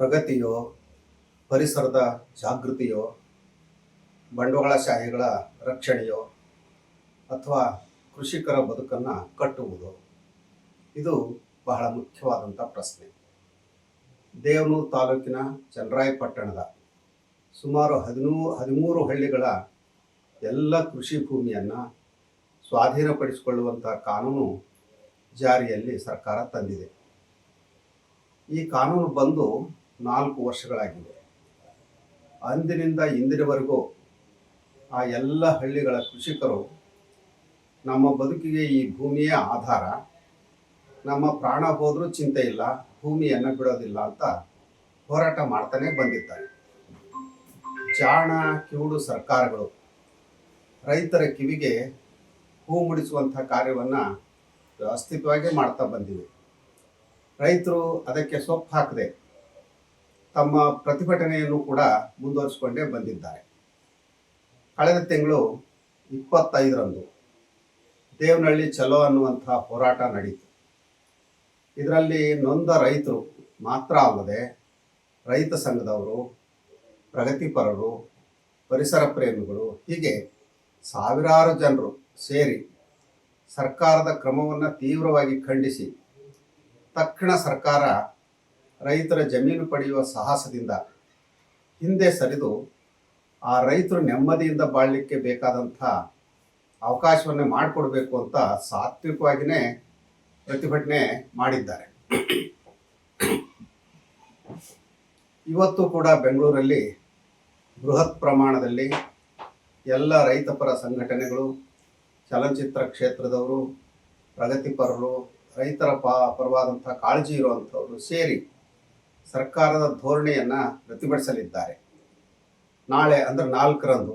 ಪ್ರಗತಿಯೋ, ಪರಿಸರದ ಜಾಗೃತಿಯೋ ಬಂಡವಾಳಶಾಹಿಗಳ ರಕ್ಷಣೆಯೋ ಅಥವಾ ಕೃಷಿಕರ ಬದುಕನ್ನು ಕಟ್ಟುವುದು? ಇದು ಬಹಳ ಮುಖ್ಯವಾದಂಥ ಪ್ರಶ್ನೆ. ದೇವನೂರು ತಾಲೂಕಿನ ಚನ್ನರಾಯಪಟ್ಟಣದ ಸುಮಾರು ಹದಿಮೂರು ಹದಿಮೂರು ಹಳ್ಳಿಗಳ ಎಲ್ಲ ಕೃಷಿ ಭೂಮಿಯನ್ನು ಸ್ವಾಧೀನಪಡಿಸಿಕೊಳ್ಳುವಂಥ ಕಾನೂನು ಜಾರಿಯಲ್ಲಿ ಸರ್ಕಾರ ತಂದಿದೆ. ಈ ಕಾನೂನು ಬಂದು ನಾಲ್ಕು ವರ್ಷಗಳಾಗಿವೆ ಅಂದಿನಿಂದ ಇಂದಿನವರೆಗೂ ಆ ಎಲ್ಲ ಹಳ್ಳಿಗಳ ಕೃಷಿಕರು ನಮ್ಮ ಬದುಕಿಗೆ ಈ ಭೂಮಿಯೇ ಆಧಾರ, ನಮ್ಮ ಪ್ರಾಣ ಹೋದರೂ ಚಿಂತೆ ಇಲ್ಲ, ಭೂಮಿಯನ್ನು ಬಿಡೋದಿಲ್ಲ ಅಂತ ಹೋರಾಟ ಮಾಡ್ತಾನೆ ಬಂದಿದ್ದಾರೆ. ಜಾಣ, ಕಿವುಡು ಸರ್ಕಾರಗಳು ರೈತರ ಕಿವಿಗೆ ಹೂ ಮುಡಿಸುವಂಥ ಕಾರ್ಯವನ್ನು ವ್ಯವಸ್ಥಿತವಾಗಿ ಮಾಡ್ತಾ ಬಂದಿವೆ. ರೈತರು ಅದಕ್ಕೆ ಸೊಪ್ಪು ಹಾಕದೆ ತಮ್ಮ ಪ್ರತಿಭಟನೆಯನ್ನು ಕೂಡ ಮುಂದುವರಿಸಿಕೊಂಡೇ ಬಂದಿದ್ದಾರೆ. ಕಳೆದ ತಿಂಗಳು ಇಪ್ಪತ್ತೈದರಂದು ದೇವನಹಳ್ಳಿ ಚಲೋ ಅನ್ನುವಂಥ ಹೋರಾಟ ನಡೀತು. ಇದರಲ್ಲಿ ನೊಂದ ರೈತರು ಮಾತ್ರ ಅಲ್ಲದೆ ರೈತ ಸಂಘದವರು, ಪ್ರಗತಿಪರರು, ಪರಿಸರ ಪ್ರೇಮಿಗಳು, ಹೀಗೆ ಸಾವಿರಾರು ಜನರು ಸೇರಿ ಸರ್ಕಾರದ ಕ್ರಮವನ್ನು ತೀವ್ರವಾಗಿ ಖಂಡಿಸಿ ತಕ್ಷಣ ಸರ್ಕಾರ ರೈತರ ಜಮೀನು ಪಡೆಯುವ ಸಾಹಸದಿಂದ ಹಿಂದೆ ಸರಿದು ಆ ರೈತರು ನೆಮ್ಮದಿಯಿಂದ ಬಾಳಲಿಕ್ಕೆ ಬೇಕಾದಂಥ ಅವಕಾಶವನ್ನೇ ಮಾಡಿಕೊಡ್ಬೇಕು ಅಂತ ಸಾತ್ವಿಕವಾಗಿಯೇ ಪ್ರತಿಭಟನೆ ಮಾಡಿದ್ದಾರೆ. ಇವತ್ತು ಕೂಡ ಬೆಂಗಳೂರಲ್ಲಿ ಬೃಹತ್ ಪ್ರಮಾಣದಲ್ಲಿ ಎಲ್ಲ ರೈತಪರ ಸಂಘಟನೆಗಳು, ಚಲನಚಿತ್ರ ಕ್ಷೇತ್ರದವರು, ಪ್ರಗತಿಪರರು, ರೈತರ ಪ, ಪರವಾದಂಥ ಕಾಳಜಿ ಇರುವಂಥವರು ಸೇರಿ ಸರ್ಕಾರದ ಧೋರಣೆಯನ್ನು ಪ್ರತಿಭಟಿಸಲಿದ್ದಾರೆ. ನಾಳೆ ಅಂದರೆ ನಾಲ್ಕರಂದು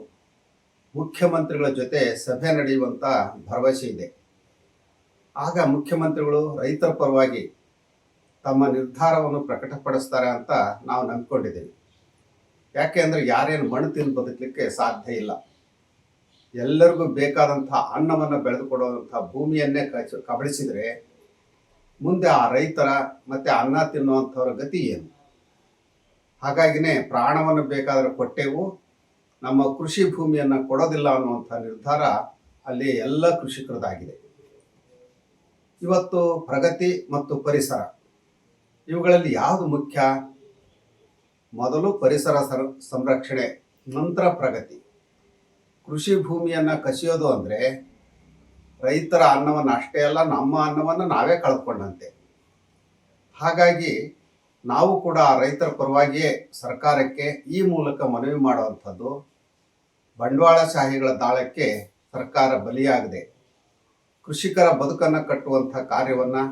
ಮುಖ್ಯಮಂತ್ರಿಗಳ ಜೊತೆ ಸಭೆ ನಡೆಯುವಂಥ ಭರವಸೆ ಇದೆ. ಆಗ ಮುಖ್ಯಮಂತ್ರಿಗಳು ರೈತರ ಪರವಾಗಿ ತಮ್ಮ ನಿರ್ಧಾರವನ್ನು ಪ್ರಕಟಪಡಿಸ್ತಾರೆ ಅಂತ ನಾವು ನಂಬಿಕೊಂಡಿದ್ದೀವಿ. ಯಾಕೆ ಅಂದರೆ ಯಾರೇನು ಮಣ್ಣು ತಿಂದು ಬದುಕಲಿಕ್ಕೆ ಸಾಧ್ಯ ಇಲ್ಲ. ಎಲ್ಲರಿಗೂ ಬೇಕಾದಂಥ ಅನ್ನವನ್ನು ಬೆಳೆದುಕೊಡುವಂಥ ಭೂಮಿಯನ್ನೇ ಕಬಳಿಸಿದರೆ ಮುಂದೆ ಆ ರೈತರ ಮತ್ತು ಅನ್ನ ತಿನ್ನುವಂಥವ್ರ ಗತಿ ಏನು? ಹಾಗಾಗಿನೇ ಪ್ರಾಣವನ್ನು ಬೇಕಾದರೆ ಕೊಟ್ಟೆವು, ನಮ್ಮ ಕೃಷಿ ಭೂಮಿಯನ್ನು ಕೊಡೋದಿಲ್ಲ ಅನ್ನುವಂಥ ನಿರ್ಧಾರ ಅಲ್ಲಿ ಎಲ್ಲ ಕೃಷಿಕರದಾಗಿದೆ. ಇವತ್ತು ಪ್ರಗತಿ ಮತ್ತು ಪರಿಸರ, ಇವುಗಳಲ್ಲಿ ಯಾವುದು ಮುಖ್ಯ? ಮೊದಲು ಪರಿಸರ ಸರ, ಸಂರಕ್ಷಣೆ, ನಂತರ ಪ್ರಗತಿ. ಕೃಷಿ ಭೂಮಿಯನ್ನು ಕಸಿಯೋದು ಅಂದರೆ ರೈತರ ಅನ್ನವನ್ನು, ಅಷ್ಟೇ ಅಲ್ಲ, ನಮ್ಮ ಅನ್ನವನ್ನು ನಾವೇ ಕಳೆದುಕೊಂಡಂತೆ ಹಾಗಾಗಿ ನಾವು ಕೂಡ ರೈತರ ಪರವಾಗಿಯೇ ಸರ್ಕಾರಕ್ಕೆ ಈ ಮೂಲಕ ಮನವಿ ಮಾಡುವಂಥದ್ದು ಬಂಡವಾಳಶಾಹಿಗಳ ದಾಳಕ್ಕೆ ಸರ್ಕಾರ ಬಲಿಯಾಗದೆ. ಕೃಷಿಕರ ಬದುಕನ್ನು ಕಟ್ಟುವಂಥ ಕಾರ್ಯವನ್ನು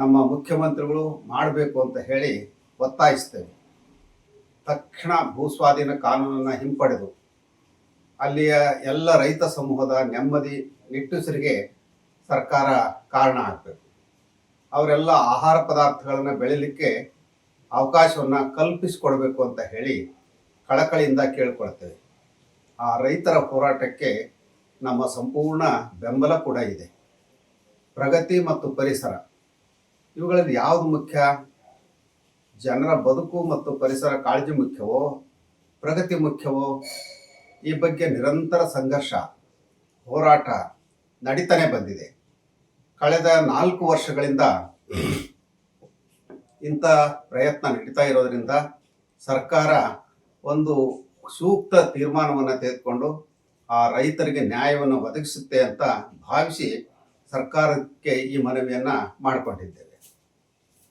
ನಮ್ಮ ಮುಖ್ಯಮಂತ್ರಿಗಳು ಮಾಡಬೇಕು ಅಂತ ಹೇಳಿ ಒತ್ತಾಯಿಸ್ತೇವೆ. ತಕ್ಷಣ ಭೂಸ್ವಾಧೀನ ಕಾನೂನನ್ನು ಹಿಂಪಡೆದು ಅಲ್ಲಿಯ ಎಲ್ಲ ರೈತ ಸಮೂಹದ ನೆಮ್ಮದಿ, ನಿಟ್ಟುಸಿರಿಗೆ ಸರ್ಕಾರ ಕಾರಣ ಆಗಬೇಕು. ಅವರೆಲ್ಲ ಆಹಾರ ಪದಾರ್ಥಗಳನ್ನು ಬೆಳಿಲಿಕ್ಕೆ ಅವಕಾಶವನ್ನು ಕಲ್ಪಿಸಿಕೊಡ್ಬೇಕು ಅಂತ ಹೇಳಿ ಕಳಕಳಿಯಿಂದ ಕೇಳ್ಕೊಳ್ತೇವೆ. ಆ ರೈತರ ಹೋರಾಟಕ್ಕೆ ನಮ್ಮ ಸಂಪೂರ್ಣ ಬೆಂಬಲ ಕೂಡ ಇದೆ. ಪ್ರಗತಿ ಮತ್ತು ಪರಿಸರ, ಇವುಗಳಲ್ಲಿ ಯಾವುದು ಮುಖ್ಯ? ಜನರ ಬದುಕು ಮತ್ತು ಪರಿಸರ ಕಾಳಜಿ ಮುಖ್ಯವೋ? ಪ್ರಗತಿ ಮುಖ್ಯವೋ? ಈ ಬಗ್ಗೆ ನಿರಂತರ ಸಂಘರ್ಷ, ಹೋರಾಟ ನಡೀತಾನೆ ಬಂದಿದೆ. ಕಳೆದ ನಾಲ್ಕು ವರ್ಷಗಳಿಂದ ಇಂಥ ಪ್ರಯತ್ನ ನಡೀತಾ ಇರೋದ್ರಿಂದ ಸರ್ಕಾರ ಒಂದು ಸೂಕ್ತ ತೀರ್ಮಾನವನ್ನು ತೆಗೆದುಕೊಂಡು ಆ ರೈತರಿಗೆ ನ್ಯಾಯವನ್ನು ಒದಗಿಸುತ್ತೆ ಅಂತ ಭಾವಿಸಿ ಸರ್ಕಾರಕ್ಕೆ ಈ ಮನವಿಯನ್ನು ಮಾಡಿಕೊಂಡಿದ್ದೇವೆ.